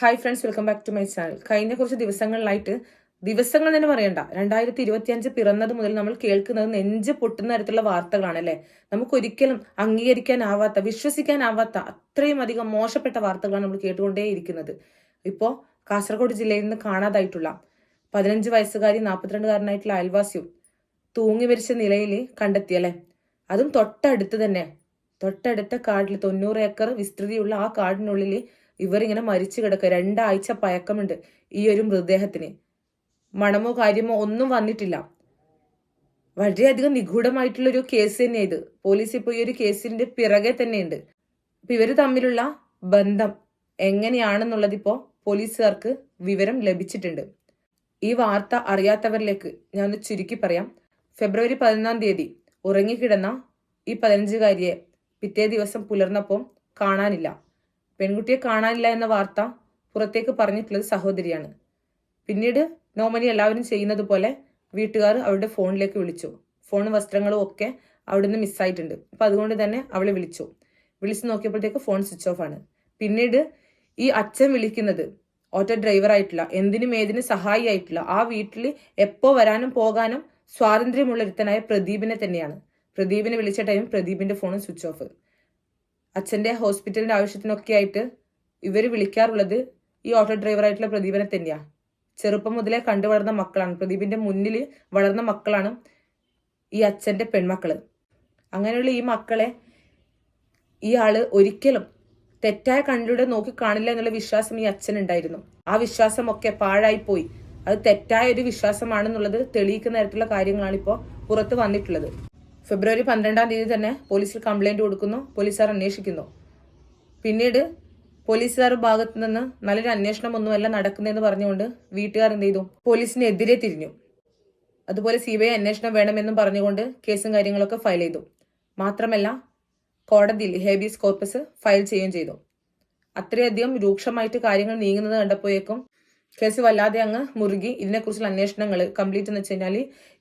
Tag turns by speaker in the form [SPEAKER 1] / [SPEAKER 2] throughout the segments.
[SPEAKER 1] Hi friends welcome back to my channel കഴിഞ്ഞ കുറച്ച് ദിവസങ്ങളിലായിട്ട് ദിവസങ്ങൾ തന്നെ പറയണ്ട. രണ്ടായിരത്തി ഇരുപത്തി അഞ്ച് പിറന്നത് മുതൽ നമ്മൾ കേൾക്കുന്നത് നെഞ്ച് പൊട്ടുന്ന തരത്തിലുള്ള വാർത്തകളാണ് അല്ലേ നമുക്ക് ഒരിക്കലും അംഗീകരിക്കാനാവാത്ത വിശ്വസിക്കാനാവാത്ത അത്രയും അധികം മോശപ്പെട്ട വാർത്തകളാണ് നമ്മൾ കേട്ടുകൊണ്ടേയിരിക്കുന്നത്. ഇപ്പോൾ കാസർഗോഡ് ജില്ലയിൽ നിന്ന് കാണാതായിട്ടുള്ള പതിനഞ്ച് വയസ്സുകാരി നാൽപ്പത്തിരണ്ടുകാരനായിട്ടുള്ള അയൽവാസിയും തൂങ്ങി മരിച്ച നിലയിൽ കണ്ടെത്തി കണ്ടെത്തിയല്ലേ? അതും തൊട്ടടുത്ത് തന്നെ. തൊട്ടടുത്ത കാടിൽ തൊണ്ണൂറ് ഏക്കർ വിസ്തൃതിയുള്ള ആ കാടിനുള്ളിൽ ഇവരിങ്ങനെ മരിച്ചു കിടക്കുക. രണ്ടാഴ്ച പഴക്കമുണ്ട് ഈ ഒരു മൃതദേഹത്തിന്. മണമോ കാര്യമോ ഒന്നും വന്നിട്ടില്ല. വളരെയധികം നിഗൂഢമായിട്ടുള്ള ഒരു കേസ് തന്നെ ഇത്. പോലീസ് ഇപ്പോൾ ഈ ഒരു കേസിന്റെ പിറകെ തന്നെയുണ്ട്. അപ്പൊ ഇവർ തമ്മിലുള്ള ബന്ധം എങ്ങനെയാണെന്നുള്ളത് ഇപ്പോൾ പോലീസുകാർക്ക് വിവരം ലഭിച്ചിട്ടുണ്ട്. ഈ വാർത്ത അറിയാത്തവരിലേക്ക് ഞാൻ ചുരുക്കി പറയാം. ഫെബ്രുവരി പതിനൊന്നാം തീയതി ഉറങ്ങിക്കിടന്ന ഈ പതിനഞ്ചുകാരിയെ പിറ്റേ ദിവസം പുലർന്നപ്പോൾ കാണാനില്ല. പെൺകുട്ടിയെ കാണാനില്ല എന്ന വാർത്ത പുറത്തേക്ക് പറഞ്ഞിട്ടുള്ളത് സഹോദരിയാണ്. പിന്നീട് നോർമലി എല്ലാവരും ചെയ്യുന്നത് പോലെ വീട്ടുകാർ അവളുടെ ഫോണിലേക്ക് വിളിച്ചു. ഫോൺ വസ്ത്രങ്ങളും ഒക്കെ അവിടുന്ന് മിസ്സായിട്ടുണ്ട് അപ്പൊ അതുകൊണ്ട് തന്നെ അവളെ വിളിച്ചു. വിളിച്ചു നോക്കിയപ്പോഴത്തേക്ക് ഫോൺ സ്വിച്ച് ഓഫ് ആണ്. പിന്നീട് ഈ അച്ഛൻ വിളിക്കുന്നത് ഓട്ടോ ഡ്രൈവർ ആയിട്ടുള്ള എന്തിനും ഏതിനും സഹായി ആയിട്ടുള്ള ആ വീട്ടിൽ എപ്പോ വരാനും പോകാനും സ്വാതന്ത്ര്യമുള്ള ഒരുത്തനായ പ്രദീപിനെ തന്നെയാണ്. പ്രദീപിനെ വിളിച്ച ടൈം പ്രദീപിന്റെ ഫോണും സ്വിച്ച് ഓഫ് അച്ഛന്റെ ഹോസ്പിറ്റലിന്റെ ആവശ്യത്തിനൊക്കെ ആയിട്ട് ഇവർ വിളിക്കാറുള്ളത് ഈ ഓട്ടോ ഡ്രൈവറായിട്ടുള്ള പ്രദീപിനെ തന്നെയാണ് ചെറുപ്പം മുതലേ കണ്ടു വളർന്ന മക്കളാണ്. പ്രദീപിന്റെ മുന്നിൽ വളർന്ന മക്കളാണ് ഈ അച്ഛന്റെ പെൺമക്കൾ അങ്ങനെയുള്ള ഈ മക്കളെ ഈ ആൾ ഒരിക്കലും തെറ്റായ കണ്ണിലൂടെ നോക്കി കാണില്ല എന്നുള്ള വിശ്വാസം ഈ അച്ഛനുണ്ടായിരുന്നു. ആ വിശ്വാസമൊക്കെ പാഴായിപ്പോയി. അത് തെറ്റായ ഒരു വിശ്വാസമാണെന്നുള്ളത് തെളിയിക്കുന്ന തരത്തിലുള്ള കാര്യങ്ങളാണ് ഇപ്പോൾ പുറത്ത് വന്നിട്ടുള്ളത്. ഫെബ്രുവരി പന്ത്രണ്ടാം തീയതി തന്നെ പോലീസിൽ കംപ്ലൈന്റ് കൊടുക്കുന്നു. പോലീസുകാർ അന്വേഷിക്കുന്നു. പിന്നീട് പോലീസുകാർ ഭാഗത്തു നിന്ന് നല്ലൊരു അന്വേഷണം ഒന്നുമല്ല നടക്കുന്നതെന്ന് പറഞ്ഞുകൊണ്ട് വീട്ടുകാർ എന്ത് ചെയ്തു? പോലീസിനെതിരെ തിരിഞ്ഞു. അതുപോലെ സി ബി ഐ അന്വേഷണം വേണമെന്നും പറഞ്ഞുകൊണ്ട് കേസും കാര്യങ്ങളൊക്കെ ഫയൽ ചെയ്തു. മാത്രമല്ല കോടതിയിൽ ഹേബിയസ് കോർപ്പസ് ഫയൽ ചെയ്യുകയും ചെയ്തു. അത്രയധികം രൂക്ഷമായിട്ട് കാര്യങ്ങൾ നീങ്ങുന്നത് കണ്ടപ്പോഴേക്കും കേസ് വല്ലാതെ അങ്ങ് മുറുകി ഇതിനെക്കുറിച്ചുള്ള അന്വേഷണങ്ങൾ കംപ്ലീറ്റ് എന്ന് വെച്ച് കഴിഞ്ഞാൽ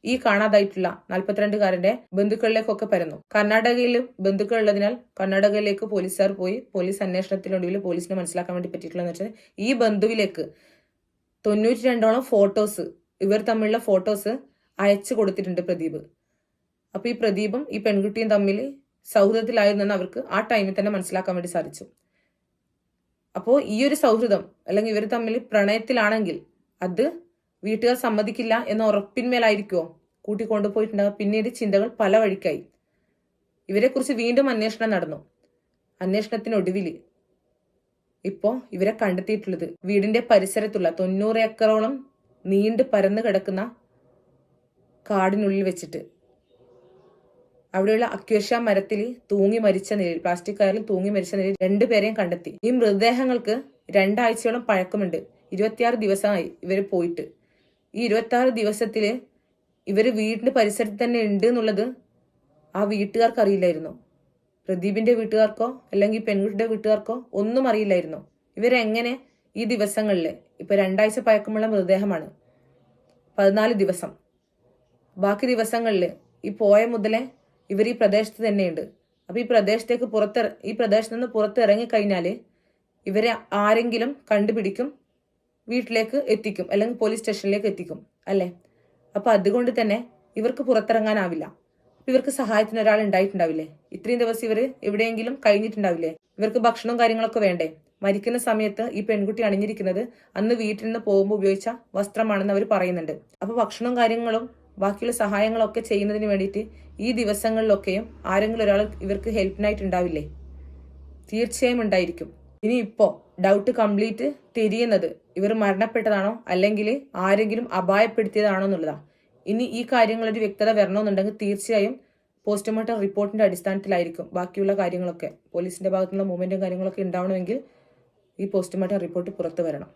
[SPEAKER 1] ഈ കാണാതായിട്ടുള്ള നാൽപ്പത്തിരണ്ടുകാരന്റെ ബന്ധുക്കളിലേക്കൊക്കെ പരന്നു. കർണാടകയിൽ ബന്ധുക്കൾ ഉള്ളതിനാൽ കർണാടകയിലേക്ക് പോലീസുകാർ പോയി പോലീസ് അന്വേഷണത്തിനൊടുവിൽ പോലീസിനെ മനസ്സിലാക്കാൻ വേണ്ടി പറ്റിയിട്ടുള്ളതെന്ന് വെച്ചാൽ ഈ ബന്ധുവിലേക്ക് തൊണ്ണൂറ്റി രണ്ടോളം ഫോട്ടോസ് ഇവർ തമ്മിലുള്ള ഫോട്ടോസ് അയച്ചു കൊടുത്തിട്ടുണ്ട് പ്രദീപ്. അപ്പോൾ ഈ പ്രദീപും ഈ പെൺകുട്ടിയും തമ്മിൽ സൗഹൃദത്തിലായിരുന്നെന്ന് അവർക്ക് ആ ടൈമിൽ തന്നെ മനസ്സിലാക്കാൻ വേണ്ടി സാധിച്ചു. അപ്പോൾ ഈ ഒരു സൗഹൃദം അല്ലെങ്കിൽ ഇവർ തമ്മിൽ പ്രണയത്തിലാണെങ്കിൽ അത് വീട്ടുകാർ സമ്മതിക്കില്ല എന്ന ഉറപ്പിന്മേലായിരിക്കുമോ കൂട്ടിക്കൊണ്ടുപോയിട്ടുണ്ടാകുക പിന്നീട് ചിന്തകൾ പല വഴിക്കായി. ഇവരെക്കുറിച്ച് വീണ്ടും അന്വേഷണം നടന്നു. അന്വേഷണത്തിനൊടുവിൽ ഇപ്പോൾ ഇവരെ കണ്ടെത്തിയിട്ടുള്ളത് വീടിന്റെ പരിസരത്തുള്ള തൊണ്ണൂറ് ഏക്കറോളം നീണ്ടു പരന്നു കിടക്കുന്ന കാടിനുള്ളിൽ വെച്ചിട്ട്. അവിടെയുള്ള അക്വേഷ്യ മരത്തിൽ തൂങ്ങി മരിച്ച നിലയിൽ പ്ലാസ്റ്റിക് കയറിൽ തൂങ്ങി മരിച്ച നിലയിൽ രണ്ടുപേരെയും കണ്ടെത്തി. ഈ മൃതദേഹങ്ങൾക്ക് രണ്ടാഴ്ചയോളം പഴക്കമുണ്ട്. ഇരുപത്തിയാറ് ദിവസമായി ഇവർ പോയിട്ട്. ഈ ഇരുപത്തിയാറ് ദിവസത്തിൽ ഇവർ വീടിന്റെ പരിസരത്ത് തന്നെ ഉണ്ട് എന്നുള്ളത് ആ വീട്ടുകാർക്ക് അറിയില്ലായിരുന്നു. പ്രദീപിന്റെ വീട്ടുകാർക്കോ അല്ലെങ്കിൽ പെൺകുട്ടിയുടെ വീട്ടുകാർക്കോ ഒന്നും അറിയില്ലായിരുന്നു. ഇവരെങ്ങനെ ഈ ദിവസങ്ങളിൽ ഇപ്പൊ രണ്ടാഴ്ച പഴക്കമുള്ള മൃതദേഹമാണ്. പതിനാല് ദിവസം. ബാക്കി ദിവസങ്ങളിൽ ഈ പോയ മുതലേ ഇവർ ഈ പ്രദേശത്ത് തന്നെയുണ്ട്. അപ്പൊ ഈ പ്രദേശത്തേക്ക് പുറത്ത് ഈ പ്രദേശത്ത് നിന്ന് പുറത്ത് ഇറങ്ങിക്കഴിഞ്ഞാൽ ഇവരെ ആരെങ്കിലും കണ്ടുപിടിക്കും വീട്ടിലേക്ക് എത്തിക്കും അല്ലെങ്കിൽ പോലീസ് സ്റ്റേഷനിലേക്ക് എത്തിക്കും അല്ലേ? അപ്പൊ അതുകൊണ്ട് തന്നെ ഇവർക്ക് പുറത്തിറങ്ങാനാവില്ല. ഇവർക്ക് സഹായത്തിന് ഒരാൾ ഉണ്ടായിട്ടുണ്ടാവില്ലേ? ഇത്രയും ദിവസം ഇവർ എവിടെയെങ്കിലും കഴിഞ്ഞിട്ടുണ്ടാവില്ലേ? ഇവർക്ക് ഭക്ഷണവും കാര്യങ്ങളൊക്കെ വേണ്ടേ? മരിക്കുന്ന സമയത്ത് ഈ പെൺകുട്ടി അണിഞ്ഞിരിക്കുന്നത് അന്ന് വീട്ടിൽ നിന്ന് പോകുമ്പോൾ ഉപയോഗിച്ച വസ്ത്രമാണെന്ന് അവർ പറയുന്നുണ്ട്. അപ്പൊ ഭക്ഷണവും കാര്യങ്ങളും ബാക്കിയുള്ള സഹായങ്ങളൊക്കെ ചെയ്യുന്നതിന് വേണ്ടിയിട്ട് ഈ ദിവസങ്ങളിലൊക്കെയും ആരെങ്കിലും ഒരാൾ ഇവർക്ക് ഹെൽപ്പിനായിട്ട് ഉണ്ടാവില്ലേ തീർച്ചയായും ഉണ്ടായിരിക്കും. ഇനി ഇപ്പോ ഡൗട്ട് കംപ്ലീറ്റ് തിരിയുന്നത് ഇവർ മരണപ്പെട്ടതാണോ? അല്ലെങ്കിൽ ആരെങ്കിലും അപായപ്പെടുത്തിയതാണോ എന്നുള്ളതാണ് ഇനി ഈ കാര്യങ്ങളൊരു വ്യക്തത വരണമെന്നുണ്ടെങ്കിൽ തീർച്ചയായും പോസ്റ്റ്മോർട്ടം റിപ്പോർട്ടിന്റെ അടിസ്ഥാനത്തിലായിരിക്കും ബാക്കിയുള്ള കാര്യങ്ങളൊക്കെ. പോലീസിന്റെ ഭാഗത്തുനിന്നുള്ള മൂവ്മെന്റും കാര്യങ്ങളൊക്കെ ഉണ്ടാവണമെങ്കിൽ ഈ പോസ്റ്റ്മോർട്ടം റിപ്പോർട്ട് പുറത്തു വരണം.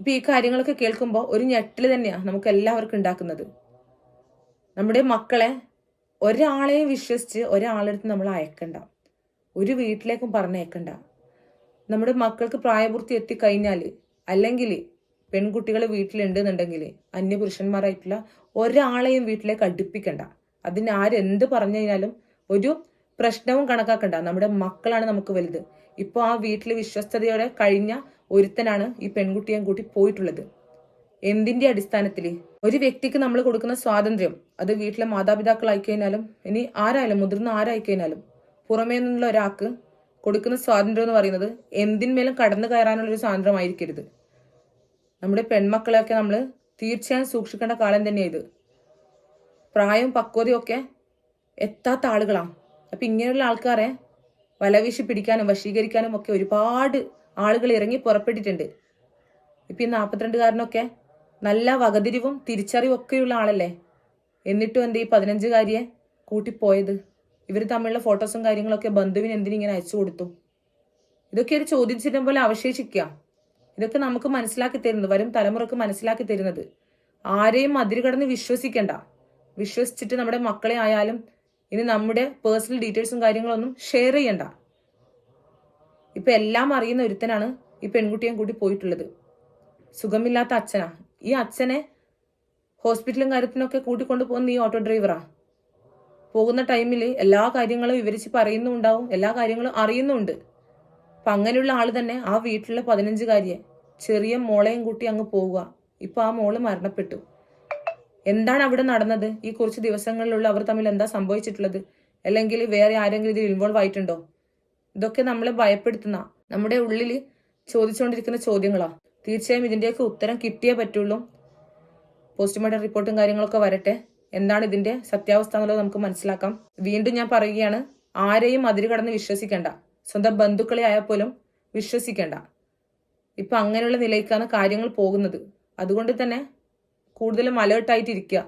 [SPEAKER 1] ഇപ്പൊ ഈ കാര്യങ്ങളൊക്കെ കേൾക്കുമ്പോൾ ഒരു ഞെട്ടിൽ തന്നെയാണ് നമുക്ക് എല്ലാവർക്കും ഉണ്ടാക്കുന്നത്. നമ്മുടെ മക്കളെ ഒരാളെയും വിശ്വസിച്ച് ഒരാളെടുത്ത് നമ്മൾ അയക്കണ്ട. ഒരു വീട്ടിലേക്കും പറഞ്ഞയക്കണ്ട. നമ്മുടെ മക്കൾക്ക് പ്രായപൂർത്തി എത്തിക്കഴിഞ്ഞാൽ അല്ലെങ്കിൽ പെൺകുട്ടികൾ വീട്ടിലുണ്ടെന്നുണ്ടെങ്കിൽ അന്യപുരുഷന്മാരായിട്ടുള്ള ഒരാളെയും വീട്ടിലേക്ക് അടുപ്പിക്കണ്ട. അതിന് ആരെന്ത് പറഞ്ഞു കഴിഞ്ഞാലും ഒരു പ്രശ്നവും കണക്കാക്കണ്ട. നമ്മുടെ മക്കളാണ് നമുക്ക് വലുത്. ഇപ്പോൾ ആ വീട്ടിൽ വിശ്വസ്തയോടെ കഴിഞ്ഞ ഒരുത്തനാണ് ഈ പെൺകുട്ടിയെയും കൂട്ടി പോയിട്ടുള്ളത്. എന്തിന്റെ അടിസ്ഥാനത്തിൽ ഒരു വ്യക്തിക്ക് നമ്മൾ കൊടുക്കുന്ന സ്വാതന്ത്ര്യം അത് വീട്ടിലെ മാതാപിതാക്കളായി ഇനി ആരായാലും മുതിർന്ന ആരായി കഴിഞ്ഞാലും പുറമേ നിന്നുള്ള ഒരാൾക്ക് കൊടുക്കുന്ന സ്വാതന്ത്ര്യം എന്ന് പറയുന്നത് എന്തിന്മേലും കടന്നു കയറാനുള്ള ഒരു സ്വാതന്ത്ര്യമായിരിക്കരുത്. നമ്മുടെ പെൺമക്കളെയൊക്കെ നമ്മൾ തീർച്ചയായും സൂക്ഷിക്കേണ്ട കാലം തന്നെയാണ് ഇത്. പ്രായവും പക്വതയും ഒക്കെ എത്താത്ത ആളുകളാണ് അപ്പം ഇങ്ങനെയുള്ള ആൾക്കാരെ വലവീശി പിടിക്കാനും വശീകരിക്കാനും ഒക്കെ ഒരുപാട് ആളുകൾ ഇറങ്ങി പുറപ്പെട്ടിട്ടുണ്ട്. ഇപ്പം ഈ നാൽപ്പത്തിരണ്ടുകാരനൊക്കെ നല്ല വകതിരിവും തിരിച്ചറിവും ഒക്കെയുള്ള ആളല്ലേ? എന്നിട്ടും എന്തേ ഈ പതിനഞ്ചുകാരിയെ കൂട്ടിപ്പോയത്? ഇവർ തമ്മിലുള്ള ഫോട്ടോസും കാര്യങ്ങളൊക്കെ ബന്ധുവിന് എന്തിനിങ്ങനെ അയച്ചു കൊടുത്തു? ഇതൊക്കെ ഒരു ചോദ്യചിഹ്നം പോലെ അവശേഷിക്കുക ഇതൊക്കെ നമുക്ക് മനസ്സിലാക്കി തരുന്നത് വരും തലമുറയ്ക്ക് മനസ്സിലാക്കി തരുന്നത്. ആരെയും അതിരുകടന്ന് വിശ്വസിക്കണ്ട. വിശ്വസിച്ചിട്ട് നമ്മുടെ മക്കളെ ആയാലും ഇനി നമ്മുടെ പേഴ്സണൽ ഡീറ്റെയിൽസും കാര്യങ്ങളൊന്നും ഷെയർ ചെയ്യണ്ട. ഇപ്പൊ എല്ലാം അറിയുന്ന ഒരുത്തനാണ് ഈ പെൺകുട്ടിയും കൂടി പോയിട്ടുള്ളത്. സുഖമില്ലാത്ത അച്ഛനാ. ഈ അച്ഛനെ ഹോസ്പിറ്റലും കാര്യത്തിനൊക്കെ കൂട്ടിക്കൊണ്ടു പോകുന്ന ഈ ഓട്ടോ ഡ്രൈവറാ? പോകുന്ന ടൈമിൽ എല്ലാ കാര്യങ്ങളും വിവരിച്ച് പറയുന്നുണ്ടാവും എല്ലാ കാര്യങ്ങളും അറിയുന്നുണ്ട്. അപ്പം അങ്ങനെയുള്ള ആൾ തന്നെ ആ വീട്ടിലെ പതിനഞ്ചുകാരിയെ ചെറിയ മോളെയും കൂട്ടി അങ്ങ് പോവുക. ഇപ്പം ആ മോൾ മരണപ്പെട്ടു. എന്താണ് അവിടെ നടന്നത്? ഈ കുറച്ച് ദിവസങ്ങളിലുള്ള അവർ തമ്മിൽ എന്താ സംഭവിച്ചിട്ടുള്ളത്? അല്ലെങ്കിൽ വേറെ ആരെങ്കിലും ഇതിൽ ഇൻവോൾവ് ആയിട്ടുണ്ടോ? ഇതൊക്കെ നമ്മളെ ഭയപ്പെടുത്തുന്ന നമ്മുടെ ഉള്ളിൽ ചോദിച്ചുകൊണ്ടിരിക്കുന്ന ചോദ്യങ്ങളാ. തീർച്ചയായും ഇതിന്റെയൊക്കെ ഉത്തരം കിട്ടിയേ പറ്റുള്ളൂ. പോസ്റ്റ്മോർട്ടം റിപ്പോർട്ടും കാര്യങ്ങളൊക്കെ വരട്ടെ. എന്താണ് ഇതിന്റെ സത്യാവസ്ഥ എന്നുള്ളത് നമുക്ക് മനസ്സിലാക്കാം. വീണ്ടും ഞാൻ പറയുകയാണ് ആരെയും അതിര് കടന്ന് വിശ്വസിക്കേണ്ട. സ്വന്തം ബന്ധുക്കളെ ആയാൽ പോലും വിശ്വസിക്കേണ്ട. ഇപ്പൊ അങ്ങനെയുള്ള നിലയ്ക്കാണ് കാര്യങ്ങൾ പോകുന്നത്. അതുകൊണ്ട് തന്നെ കൂടുതലും അലേർട്ടായിട്ട് ഇരിക്കുക